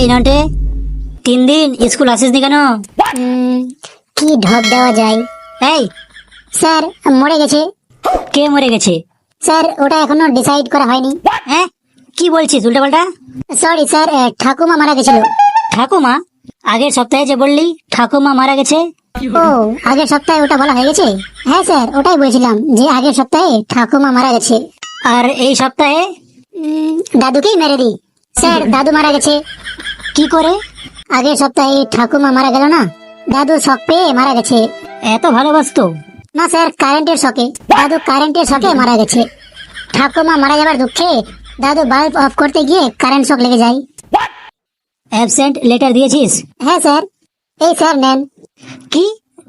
এই নটে তিন দিন স্কুল আসিসনি কেন? কি ঢপ দেওয়া যায়? এই স্যার মরে গেছে। কে মরে গেছে? স্যার ওটা এখনও ডিসাইড করা হয়নি। হ্যাঁ কি বলছিস উল্টাপাল্টা? সরি স্যার ঠাকুমা মারা গেছিল। ঠাকুমা? আগের সপ্তাহে যে বললি ঠাকুমা মারা গেছে? ও আগের সপ্তাহে ওটা বলা হয়ে গেছে হ্যাঁ স্যার ওটাই বলছিলাম যে আগের সপ্তাহে ঠাকুমা মারা গেছে। আর এই সপ্তাহে? দাদুকেই মেরে দিই স্যার দাদু মারা গেছে। কি করে? আগের সপ্তাহে ঠাকুমা মারা গেল না? দাদু শক পেয়ে মারা গেছে। এত ভালোবাসতো? না স্যার কারেন্টের শকে দাদু কারেন্টের শকে মারা গেছে। ঠাকুমা মারা যাবার দুঃখে দাদু বাল্ব অফ করতে গিয়ে কারেন্ট শক লেগে যায়। অ্যাবসেন্ট লেটার দিয়েছিস? হ্যাঁ স্যার। এই স্যার নেন। কি?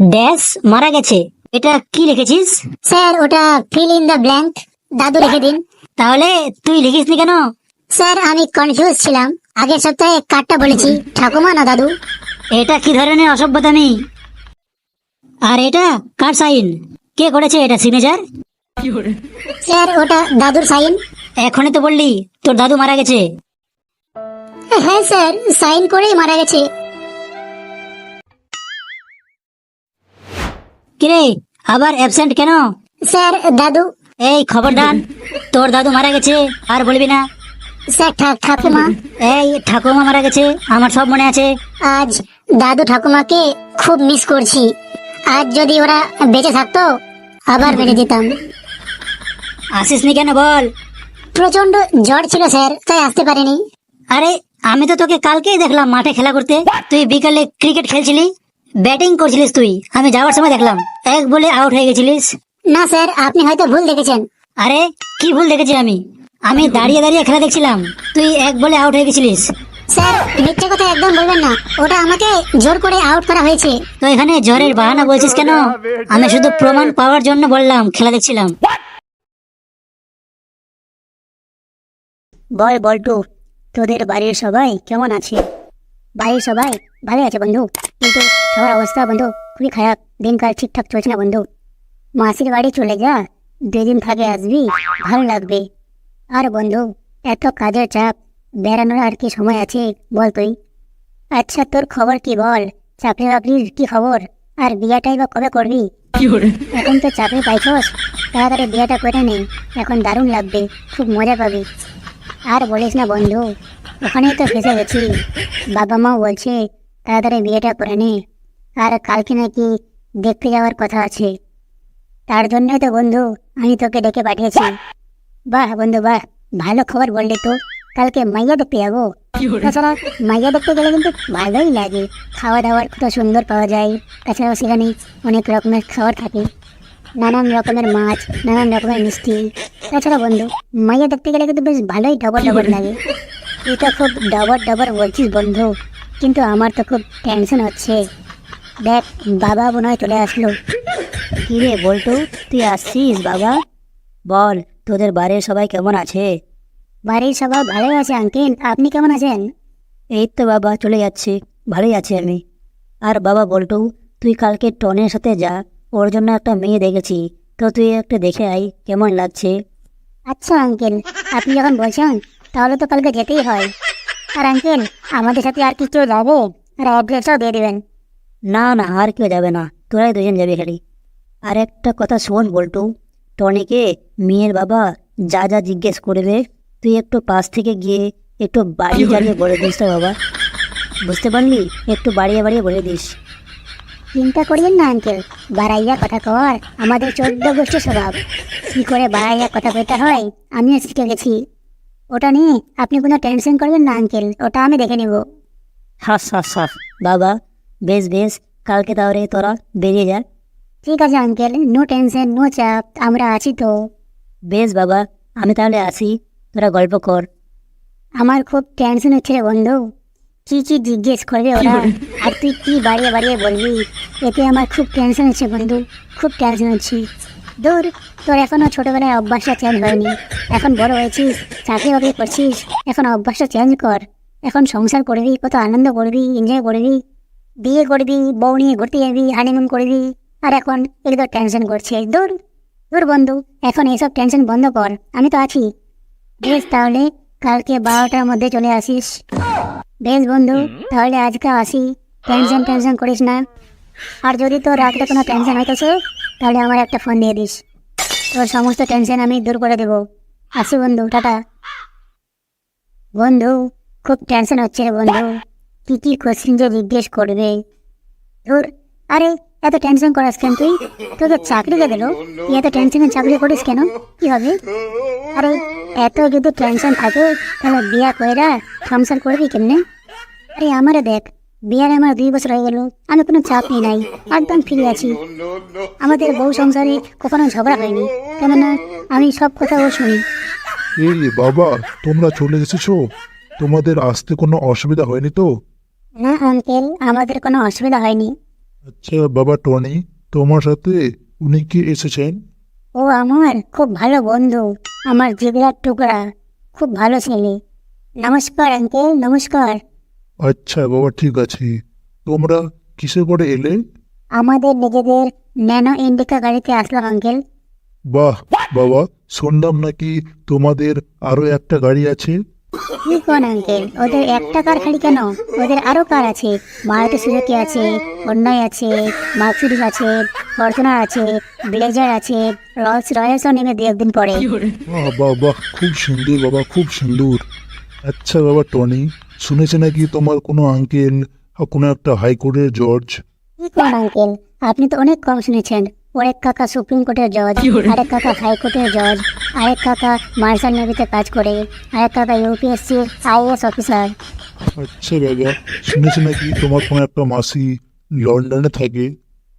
ড্যাশ মারা গেছে। এটা কি লিখেছিস? স্যার ওটা ফিল ইন দ্য ব্ল্যাঙ্ক। দাদু লিখে দিন। তাহলে তুই লিখিসনি কেন? স্যার আমি কনফিউজ ছিলাম। আগের সপ্তাহে কার্ডটা বলেছি। ঠাকুমা না দাদু? এটা কি ধরনের অসভ্যতামি আর এটা কার সাইন? কে করেছে এটা সিগনেচার? স্যার ওটা দাদুর সাইন। এখনই তো বললি তোর দাদু মারা গেছে। হ্যাঁ স্যার সাইন করেই মারা গেছে। কিরে আবার অ্যাবসেন্ট কেন? স্যার দাদু। এই খবরদার তোর দাদু মারা গেছে আর বলবি না। স্যার ঠাকুমা? এই ঠাকুমা মারা গেছে। আমার সব মনে আছে। আজ দাদু ঠাকুমাকে খুব মিস করছি। আজ যদি ওরা বেঁচে থাকতো আবার মেরে দিতাম। আসিসনি কেন বল? প্রচণ্ড জ্বর ছিল স্যার তাই আসতে পারিনি। আরে আমি তো তোকে কালকেই দেখলাম মাঠে খেলা করতে। তুই বিকালে ক্রিকেট খেলছিলি? ব্যাটিং করছিলিস তুই। আমি যাওয়ার সময় দেখলাম। এক বলে আউট হয়ে গেছিলিস। না স্যার আপনি হয়তো ভুল দেখেছেন। আরে কি ভুল দেখেছি আমি? আমি দাঁড়িয়ে দাঁড়িয়ে খেলা দেখছিলাম। তুই এক বলে আউট হয়ে গেছিলিস। স্যার মিথ্যে কথা একদম বলবেন না। ওটা আমাকে জোর করে আউট করা হয়েছে। তো এখানে জ্বরের বাহানা বলছিস কেন? আমি শুধু প্রমাণ পাওয়ার জন্য বললাম খেলা দেখছিলাম। বল বল্টু তোদের বাড়ির সবাই কেমন আছে? বাড়ির সবাই ভালো আছে বন্ধু কিন্তু সবার অবস্থা বন্ধু খুবই খারাপ দিনকাল ঠিকঠাক চলছে না বন্ধু। মাসির বাড়ি চলে যা দুদিন থাকে আসবি ভালো লাগবে। আর বন্ধু এত কাজের চাপ বেড়ানোর আর কি সময় আছে বল তুই। আচ্ছা তোর খবর কি বল? চাকরি বাকরির কি খবর? আর বিয়েটাই বা কবে করবি? এখন তো চাকরি পাইছস তাড়াতাড়ি বিয়েটা করে নেই এখন দারুণ লাগবে খুব মজা পাবি। আর বলিস না বন্ধু ওখানেই তো ফেসে গেছি। বাবা মাও বলছে তাড়াতাড়ি বিয়েটা করে নে। আর কালকে নাকি দেখতে যাওয়ার কথা আছে। তার জন্যই তো বন্ধু আমি তোকে ডেকে পাঠিয়েছি। বাহ বন্ধু বাহ। ভালো খবর বললে তো। কালকে মাইয়া দেখতে যাব। তাছাড়া মাইয়া দেখতে গেলে কিন্তু ভালোই লাগে। খাওয়া দাওয়ার কত সুন্দর পাওয়া যায়। তাছাড়াও সেখানে অনেক রকমের খাবার থাকে। নানান রকমের মাছ নানান রকমের মিষ্টি। তাছাড়া বন্ধু মাইয়া দেখতে গেলে কিন্তু বেশ ভালোই ডবর ডবর লাগে। তুই তো খুব ডবর ডবর বলছিস বন্ধু। কিন্তু আমার তো খুব টেনশন হচ্ছে। দেখ বাবা মনে হয় চলে আসলো। কি রে বল্টু তুই আসছিস বাবা? বল। তোদের বাড়ির সবাই কেমন আছে? বাড়ির সবাই ভালোই আছে আঙ্কেল আপনি কেমন আছেন? এই তো বাবা, চলে যাচ্ছি। ভালোই আছি আমি। আর বাবা, বল্টু, তুই কালকে টনের সাথে যা। ওর জন্য একটা মেয়ে দেখেছি। তো তুই একটা দেখে আই কেমন লাগছে? আচ্ছা আঙ্কেল আপনি যখন বলছেন, তাহলে তো কালকে যেতেই হয়। আর আঙ্কেল আমাদের সাথে আর কি যাবে? আর অ্যাড্রেসটাও দিয়ে দেবেন। না না, আর কেউ যাবে না। তোরাই দুজন যাবি খালি। আর একটা কথা শোন, বল্টু। টনিকে মেয়ের বাবা যা যা জিজ্ঞেস করবে তুই একটু পাশ থেকে গিয়ে একটু বাড়ি জ্বালিয়ে বলে দিস তো বাবা। বুঝতে পারলি? একটু বাড়িয়ে বাড়িয়ে বলে দিস। চিন্তা করিয়েন না আঙ্কেল। বাড়াইয়া কথা কর আমাদের চোদ্দ গোষ্ঠী স্বভাব। কী করে বাড়াইয়া কথা কইতে হয়? আমিও শিখে গেছি। ওটা নিয়ে আপনি কোনো টেনশন করবেন না আঙ্কেল। ওটা আমি দেখে নেব। হাস হাস হাস। বাবা বেশ বেশ। কালকে তাহলে তোরা বেরিয়ে যা। ঠিক আছে আঙ্কেল নো টেনশন নো চাপ আমরা আছি তো। বেশ বাবা আমি তাহলে আসি তোরা গল্প কর। আমার খুব টেনশন হচ্ছে রে বন্ধু। কি কি জিজ্ঞেস করবে ওরা আর তুই কি বাড়িয়ে বাড়িয়ে বলবি এতে আমার খুব টেনশন হচ্ছে বন্ধু খুব টেনশন হচ্ছে। দূর তোর এখনও ছোটোবেলায় অভ্যাসটা চেঞ্জ হয়নি। এখন বড় হয়েছিস চাকরি বাকরি করছিস এখন অভ্যাসটা চেঞ্জ কর। এখন সংসার করবি কত আনন্দ করবি এনজয় করবি। বিয়ে করবি বউ নিয়ে ঘুরতে যাবি হানিমুন করবি। আর এখন এগুলো টেনশন করছে। দূর দূর বন্ধু এখন এইসব টেনশন বন্ধ কর আমি তো আছি। বেশ তাহলে কালকে বারোটার মধ্যে চলে আসিস। বেশ বন্ধু তাহলে আজকে আসি। টেনশন টেনশন করিস না। আর যদি তোর রাখতে কোনো টেনশন হইতেছে তাহলে আমার একটা ফোন দিয়ে দিস। তোর সমস্ত টেনশন আমি দূর করে দেবো। আসি বন্ধু টাটা। বন্ধু খুব টেনশন হচ্ছে রে বন্ধু। কি কি কোশ্চিন যে জিজ্ঞেস করবে? ধুর আরে এত টেনশন করাস কেন তুই? তোকে চাকরি কে দিল? তুই এত টেনশনে চাকরি করিস কেন? কি হবে? আরে এত যদি টেনশন থাকে তাহলে বিয়া কইরা সংসার করবি কেমনে? আরে আমারে দেখ বিয়ার আমার দুই বছর হয়ে গেল আমি কোনো চাপ নিই নাই একদম ফ্রি আছি। আমাদের বউ সংসারে কখনো ঝগড়া হয়নি কেননা আমি সব কথা ও শুনি। এই বাবা তোমরা চলে এসেছ? তোমাদের আসতে কোনো অসুবিধা হয়নি তো? না আঙ্কেল আমাদের কোনো অসুবিধা হয়নি। আচ্ছা বাবা টনি তোমার সাথে উনি কি এসেছেন? ও আমার খুব ভালো বন্ধু আমার জিগরার টুকরা খুব ভালো ছেলে। নমস্কার আঙ্কেল নমস্কার। আচ্ছা বাবা ঠিক আছে। তোমরা কিসে করে এলে? আমাদের নিজেদের ন্যানো ইন্ডিকা গাড়িতে আসলাম আঙ্কেল। বাহ বাবা শুনলাম নাকি তোমাদের আরও একটা গাড়ি আছে? কি কোন আঙ্কেল? ওদের একটা কার খালি কেন? ওদের আরও কার আছে? মারুতি সুজুকি আছে হন্ডাই আছে মার্সিডিজ আছে ফরচুনার আছে ব্লেজার আছে রলস রয়েসও নেমে দু একদিন পরে। বাহ খুব সুন্দর বাবা খুব সুন্দর। আচ্ছা বাবা টনি শুনেছি নাকি তোমার কোনো আঙ্কেল কোনো একটা হাইকোর্টের জজ? কি কোন আঙ্কেল? আপনি তো অনেক কম শুনেছেন। ওর এক কাকা সুপ্রিম কোর্টের জজ আরেক কাকা হাইকোর্টের জজ। আরেক কাকা মার্শাল নেভিতে কাজ করে। আরেক কাকা ইউপিএসসি আইএস অফিসার আচ্ছা বাবা শুনেছি নাকি তোমার কোনো একটা মাসি লন্ডনে থাকে?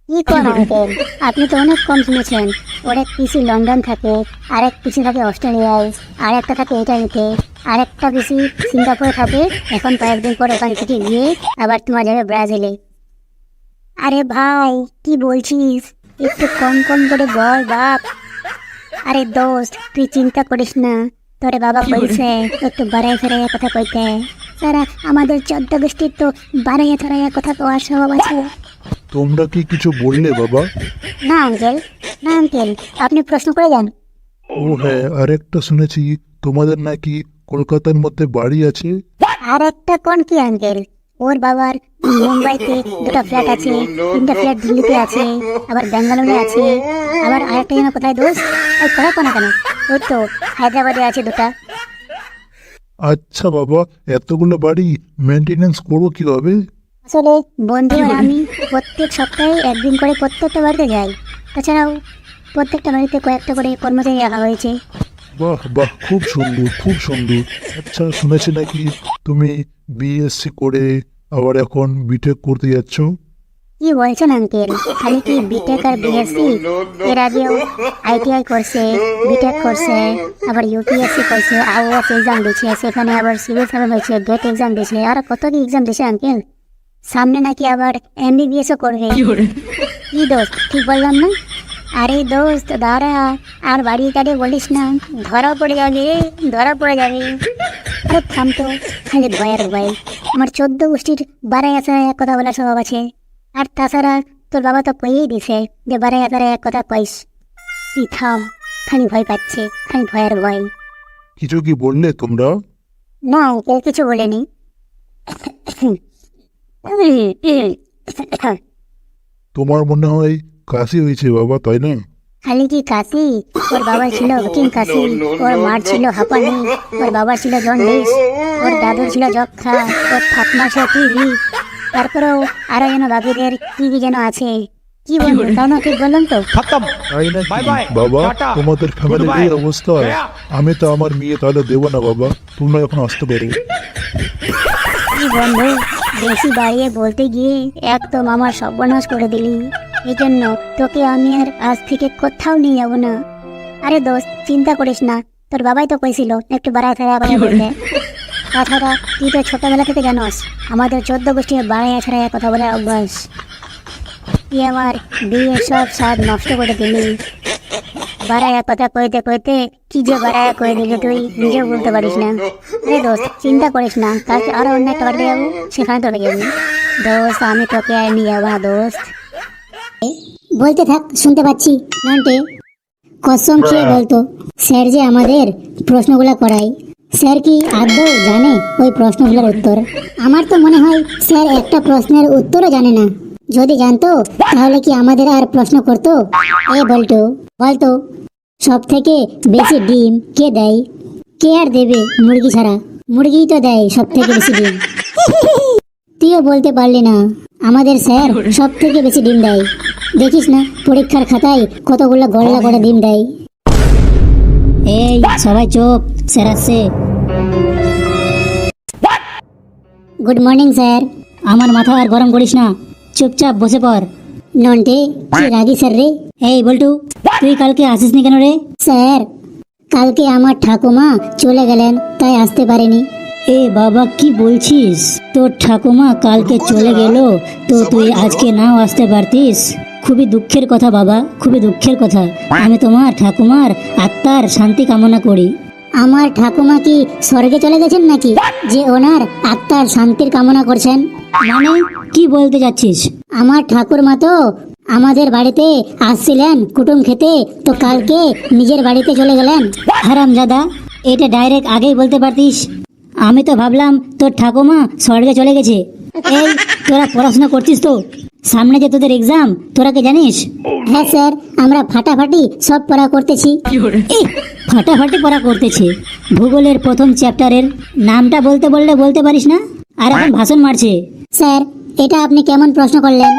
কি কোন আঙ্কেল আপনি তো অনেক কম শুনেছেন। ওর এক পিসি লন্ডন থাকে আরেক পিসি থাকে অস্ট্রেলিয়ায় আর একটা থাকে ইটালিতে আরেকটা পিসি সিঙ্গাপুরে থাকে। এখন কয়েকদিন পর ওখান থেকে গিয়ে আবার তোমার যাবে ব্রাজিলে। আরে ভাই কি বলছিস? একটু কম কম করে বল বাপ। আরে দোস্ত তুই চিন্তা করিস না। তোরে বাবা বলছে একটু বাড়াই ফেরাইয়া কথা কইতে। তারা আমাদের চোদ্দ গোষ্ঠীর তো বাড়াইয়া ফেরাইয়া কথা কওয়ার স্বভাব আছে। তোমরা কি কিছু বললে বাবা? না আঙ্কেল। না আঙ্কেল আপনি প্রশ্ন করে যান। ও হ্যাঁ আরেকটা শুনেছি তোমাদের নাকি কলকাতার মধ্যে বাড়ি আছে? আর একটা কোন কি আঙ্কেল? ওর বাবার মুম্বাইতে দুটো ফ্ল্যাট আছে। তিনটা ফ্ল্যাট দিল্লিতে আছে আবার ব্যাঙ্গালোরে আছে আবার আরেকটা যেন কোথায় দোষ ওই করা কোনা কেন? ওই তো হায়দ্রাবাদে আছে দুটা। আচ্ছা বাবা এতগুলো বাড়ি মেনটেনেন্স করব কীভাবে? আসলে বন্ধু আর আমি প্রত্যেক সপ্তাহে একদিন করে প্রত্যেকটা বাড়িতে যাই। তাছাড়াও প্রত্যেকটা বাড়িতে কয়েকটা করে কর্মচারী রাখা হয়েছে। বাহ বাহ খুব সুন্দর খুব সুন্দর। আচ্ছা শুনেছি নাকি তুমি বিএসসি করে আবার এখন বিটেক করতে যাচ্ছ? কি বলছেন আঙ্কেল খালি কি বিটেক আর বিএসসি এর আগেও আইটিআই করছে বিটেক করছে আবার ইউপিএসসি করছে আইওএস এক্সাম দিচ্ছে সেখানে আবার সিভিল সার্ভেন্ট হয়েছে গেট এক্সাম দিচ্ছে আর কত কি এক্সাম দিচ্ছে আঙ্কেল সামনে নাকি আবার এমবিবিএসও করবে। কি দোষ? ঠিক বললাম না? আরে দোস্ত দাঁড়া। আর বাড়ি কাটে বলিস না। ধরা পড়ে যাবে ধরা পড়ে যাবে। আরে থাম তো খালি ভয়ের ভয় আমার চোদ্দ গোষ্ঠীর বারাই আছে এক কথা বলার স্বভাব আছে। আর তাছাড়া তোর বাবা তো কইয়েই দিছে যে বারাই আতারে এক কথা কইস। তুই থাম খালি ভয় পাচ্ছে খালি ভয়ের ভয়। কিছু কি বললে তোমরা? না আঙ্কেল কিছু বলেনি। তোমার মনে হয় কাশি হয়েছে বাবা তাই না? খালি কি কাশি? ওর বাবা ছিল হকিং কাশি ওর মার ছিল হাঁপানি ওর বাবা ছিল জন্ডিস ওর দাদুর ছিল যক্ষা ওর ঠাকুমা ছিল টিভি তারপরেও আরও যেন বাবুদের কি কি যেন আছে। কি বলব তাও না ঠিক তো? খতম। বাবা তোমাদের ফ্যামিলির এই অবস্থা? আমি তো আমার মেয়ে তাহলে দেবো না বাবা। তোমরা এখন আসতে পারি। কি বন্ধু বেশি বাড়িয়ে বলতে গিয়ে এক তো মামার সর্বনাশ করে দিলি। এই জন্য তোকে আমি আর আজ থেকে কোথাও নিয়ে যাব না। আরে দোস্ত চিন্তা করিস না। তোর বাবাই তো কইছিল একটু বাড়ায় ছাড়া বাড়ায় বলতে তাছাড়া তুই তো ছোটবেলা থেকে জানোস আমাদের চোদ্দ গোষ্ঠী বাড়াইয়া ছাড়াইয়া কথা বলে অভ্যাস। তুই আমার বিয়ের সব স্বাদ নষ্ট করে দিলি। বাড়াইয়া কথা কইতে কইতে কি যে বাড়াইয়া কয়ে দিলি তুই নিজেও বলতে পারিস না। আরে দোস্ত চিন্তা করিস না কালকে আরও অন্য একটা বাড়িতে যাব সেখানে তোকে যাবি দোস্ত আমি তোকে আর নিয়ে যাব না দোস্ত। বলতে থাক শুনতে পাচ্ছি। নন্টে কসম খেয়ে বলতো স্যার যে আমাদের প্রশ্নগুলো করায় স্যার কি আদৌ জানে ওই প্রশ্নগুলোর উত্তর? আমার তো মনে হয় স্যার একটা প্রশ্নের উত্তরও জানে না। যদি জানতো তাহলে কি আমাদের আর প্রশ্ন করতো? এ বলতো বলতো সব থেকে বেশি ডিম কে দেয়? কে আর দেবে মুরগি ছাড়া? মুরগিই তো দেয় সব থেকে বেশি ডিম। তুইও বলতে পারলি না আমাদের স্যার সব থেকে বেশি ডিম দেয়। দেখিস না, পরীক্ষার খাতায় কতগুলো গল্লা করে ডিম দেয়। এই, সবাই চুপ, স্যার আসছে। Good morning, sir. আমার মাথা আর গরম করিস না, চুপচাপ বসে পড়। নন্টে, কি রাগি স্যার রে। এই, বল্টু, তুই কালকে আসিসনি কেন রে? স্যার, কালকে আমার ঠাকুমা চলে গেলেন, তাই আসতে পারিনি। এ বাবা, কি বলছিস? তোর ঠাকুমা কালকে চলে গেল, তো তুই আজকে নাও আসতে পারতিস? খুবই দুঃখের কথা, বাবা, খুবই দুঃখের কথা। আমি তোমার ঠাকুমার আত্মার শান্তি কামনা করি। আমার ঠাকুমা কি স্বর্গে চলে গেছেন নাকি? যে ওনার আত্মার শান্তির কামনা করছেন। মানে কি বলতে যাচ্ছিস আমার ঠাকুরমা তো আমাদের বাড়িতে আসছিলেন কুটুম খেতে, তো কালকে নিজের বাড়িতে চলে গেলেন। হারাম দাদা এটা ডাইরেক্ট আগেই বলতে পারতিস। আমি তো ভাবলাম তোর ঠাকুমা স্বর্গে চলে গেছে। এই, তোরা পড়াশোনা করছিস তো? সামনে যে তোদের এক্সাম তোরা কি জানিস? হ্যাঁ স্যার আমরা ফাটাফাটি সব পড়া করতেছি। ফাটাফাটি পড়া করতেছে। ভূগোলের প্রথম চ্যাপ্টারের নামটা বলতে বললে বলতে পারিস না? আর এখন ভাষণ মারছে। স্যার এটা আপনি কেমন প্রশ্ন করলেন?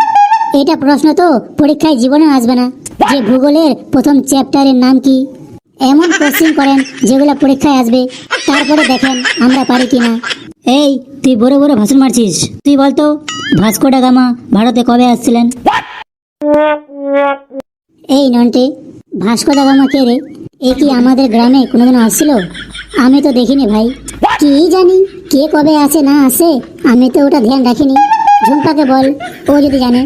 এটা প্রশ্ন তো পরীক্ষায় জীবনে আসবে না। যে ভূগোলের প্রথম চ্যাপ্টারের নাম কি? এমন কোশ্চিন করেন যেগুলো পরীক্ষায় আসবে। তারপরে দেখেন আমরা পারি কিনা। এই, তুই বড় বড় ভাষণ মারছিস। তুই বলতো, ভাস্কো ডা গামা ভারতে কবে আসছিলেন? এই নন্টে, ভাস্কো দা গামা কে রে? এ কি আমাদের গ্রামে কোনোদিন আসছিল? আমি তো দেখিনি ভাই। কি জানি, কে কবে আসে না আসে, আমি তো ওটা ধ্যান রাখিনি। ঝুম্পাকে বল, ও যদি জানে।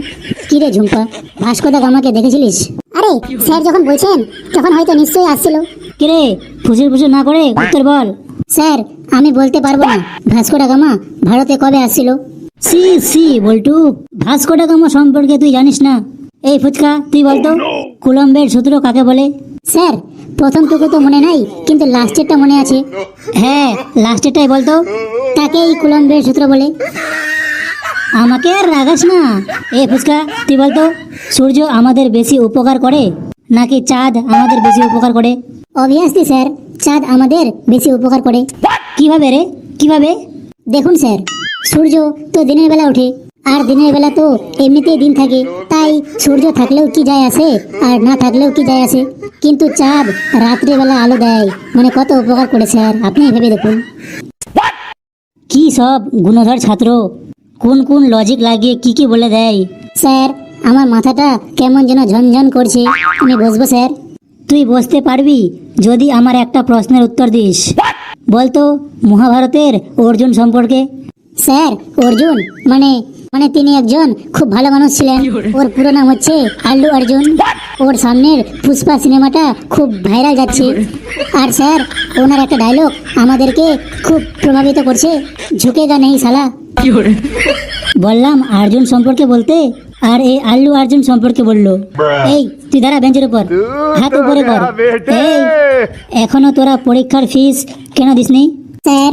কি রে ঝুম্পা, ভাস্কো দা গামাকে দেখেছিলিস? আরে, স্যার যখন বলছেন, তখন হয়তো নিশ্চয়ই আসছিল। কিরে ফুসুর ফুসুর না করে, উত্তর বল। স্যার আমি বলতে পারব না। ভাস্কো ডা গামা ভারতে কবে আসছিল? সি সি বল্টু। ভাস্কো গামা সম্পর্কে তুই জানিস না। এই ফুচকা তুই বলতো কুলম্বের সূত্র কাকে বলে? স্যার প্রথম প্রথমটুকু তো মনে নাই কিন্তু লাস্টেরটা মনে আছে। হ্যাঁ লাস্টেরটাই বলতো তাকেই কুলম্বের সূত্র বলে। আমাকে আর রাগাস না। এ ফুচকা তুই বলতো সূর্য আমাদের বেশি উপকার করে নাকি চাঁদ আমাদের বেশি উপকার করে? অবভিয়াসলি স্যার চাঁদ আমাদের বেশি উপকার করে। কীভাবে রে? কীভাবে? দেখুন স্যার সূর্য তো দিনের বেলা ওঠে আর দিনের বেলা তো এমনিতেই দিন থাকে। তাই সূর্য থাকলেও কি যায় আসে আর না থাকলেও কি যায় আসে? কিন্তু চাঁদ রাত্রিবেলা আলো দেয় মানে কত উপকার করে স্যার আপনি ভেবে দেখুন। কি সব গুণধর ছাত্র কোন কোন লজিক লাগিয়ে কি কি বলে দেয়? স্যার আমার মাথাটা কেমন যেন ঝনঝন করছে আমি বসবো স্যার। তুই বসতে পারবি যদি আমার একটা প্রশ্নের উত্তর দিস। বলতো মহাভারতের অর্জুন সম্পর্কে? স্যার অর্জুন মানে মানে তিনি একজন খুব ভালো মানুষ ছিলেন। ওর পুরো নাম হচ্ছে আল্লু অর্জুন। ওর সামনের পুষ্পা সিনেমাটা খুব ভাইরাল যাচ্ছে। আর স্যার ওনার একটা ডায়লগ আমাদেরকে খুব প্রভাবিত করছে। ঝুঁকেগা নেই সালা বললাম অর্জুন সম্পর্কে বলতে আর এই আল্লু অর্জুন সম্পর্কে বলল এই তুই দাঁড়া বেঞ্চের উপর হাত উপরে কর। এই এখনও তোরা পরীক্ষার ফিস কেন দিসনি? স্যার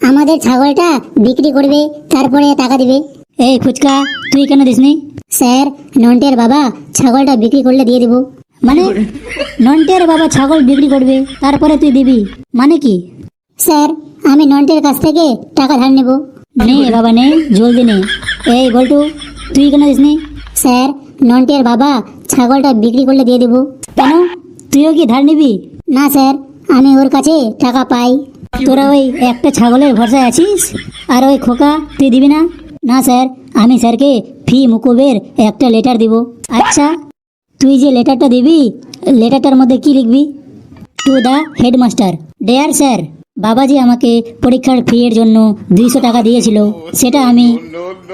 আমাদের ছাগলটা বিক্রি করবে তারপরে টাকা দিবে। এই ফুচকা তুই কেন দিসনি? স্যার নন্টের বাবা ছাগলটা বিক্রি করলে দিয়ে দিব। মানে নন্টের বাবা ছাগল বিক্রি করবে তারপরে তুই দিবি? মানে কি? স্যার আমি নন্টের কাছ থেকে টাকা ধার নেব। নে বাবা নে জলদি নে। এই বল্টু তুই কেন দিসনি স্যার নন্টের বাবা ছাগলটা বিক্রি করলে দিয়ে দেবো। কেন? তুইও কি ধার নিবি? না স্যার আমি ওর কাছে টাকা পাই। তোরা ওই একটা ছাগলের ভরসায় আছিস? আর ওই খোকা তুই দিবি না? না স্যার আমি স্যারকে ফি মুকুবের একটা লেটার দিব। আচ্ছা। তুই যে লেটারটা দিবি লেটারটার মধ্যে কি লিখবি? To the headmaster. Dear sir. বাবাজি আমাকে পরীক্ষার ফি এর জন্য দুইশো টাকা দিয়েছিল। সেটা আমি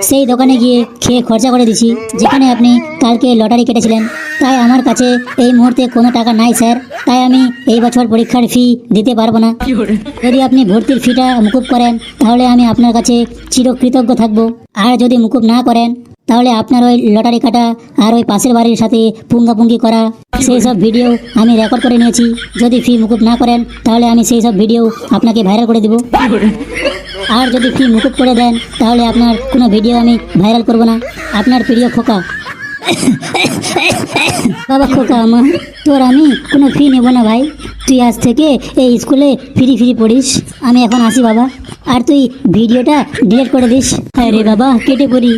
সেই দোকানে গিয়ে খেয়ে খরচা করে দিছি যেখানে আপনি কালকে লটারি কেটেছিলেন। তাই আমার কাছে এই মুহূর্তে কোনো টাকা নাই স্যার। তাই আমি এই বছর পরীক্ষার ফি দিতে পারব না। যদি আপনি ভর্তির ফিটা মুকুব করেন তাহলে আমি আপনার কাছে চিরকৃতজ্ঞ থাকব। আর যদি মুকুব না করেন তাহলে আপনার ওই লটারি কাটা আর ওই পাশের বাড়ির সাথে পুঙ্গাপুঙ্গি করা, সেই সব ভিডিও আমি রেকর্ড করে নিয়েছি। যদি ফি মুকুব না করেন, তাহলে আমি সেই সব ভিডিও আপনাকে ভাইরাল করে দেব। আর যদি ফি মুকুব করে দেন, তাহলে আপনার কোনো ভিডিও আমি ভাইরাল করব না। আপনার প্রিয় খোকা। বাবা খোকা আমার, তোর আমি কোনো ফি নেব না ভাই। তুই আজ থেকে এই স্কুলে ফ্রি ফ্রি পড়িস। আমি এখন আসি বাবা। আর তুই ভিডিওটা ডিলিট করে দিস। হ্যাঁ রে বাবা, কেটে পড়ি।